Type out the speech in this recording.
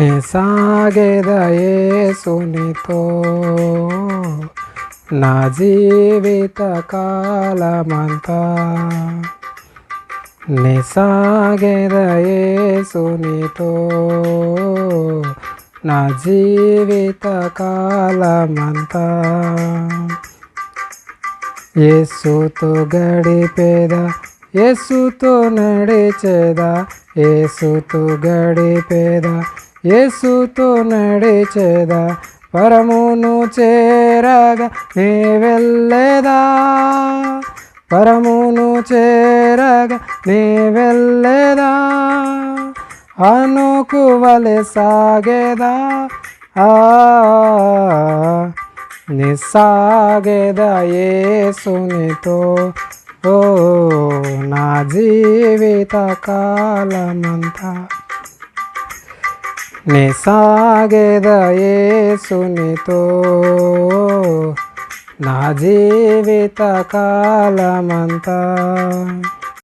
నే నా జీవిత కాలమంతా. నే సాగేద నా జీవిత కాలమంతా. యేసుతో గడిపేద యేసుతో నడిచేదా యేసుతో గడిపేదా యేసుతో నడిచేదా పరమును చేరగా నే వెళ్ళేదా? పరమును చేరగా నే వెళ్ళేదా? అనుకు వలె సాగేదా? ఆ ఏసునితో ఓ నా జీవిత కాలమంతా నిసాగేద యేసునితో నా జీవిత కాలమంతా.